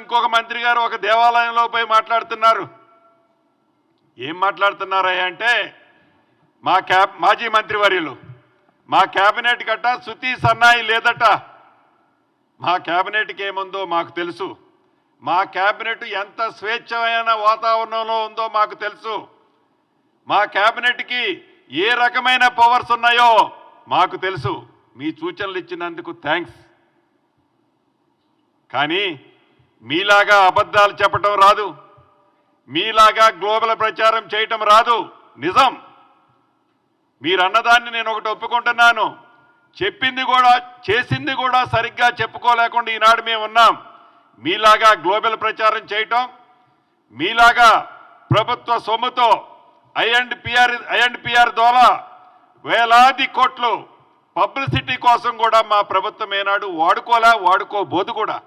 ఇంకొక మంత్రి గారు ఒక దేవాలయంలో పోయి మాట్లాడుతున్నారు. ఏం మాట్లాడుతున్నారయ్యా అంటే మా క్యాబ్ మాజీ మంత్రివర్యులు మా క్యాబినెట్ గట్ట శృతి సన్నాయి లేదట. మా క్యాబినెట్కి ఏముందో మాకు తెలుసు. మా క్యాబినెట్ ఎంత స్వేచ్ఛమైన వాతావరణంలో ఉందో మాకు తెలుసు. మా క్యాబినెట్కి ఏ రకమైన పవర్స్ ఉన్నాయో మాకు తెలుసు. మీ సూచనలు ఇచ్చినందుకు థ్యాంక్స్ కానీ మీలాగా అబద్ధాలు చెప్పటం రాదు. మీలాగా గ్లోబల్ ప్రచారం చేయటం రాదు. నిజం. మీరన్నదాన్ని నేను ఒకటి ఒప్పుకుంటున్నాను. చెప్పింది కూడా చేసింది కూడా సరిగ్గా చెప్పుకోలేకుండా ఈనాడు మేము ఉన్నాం. మీలాగా గ్లోబల్ ప్రచారం చేయటం మీలాగా ప్రభుత్వ సొమ్ముతో ఐ అండ్ పిఆర్ ద్వారా వేలాది కోట్లు పబ్లిసిటీ కోసం కూడా మా ప్రభుత్వం ఏనాడు వాడుకోలే వాడుకోబోదు కూడా.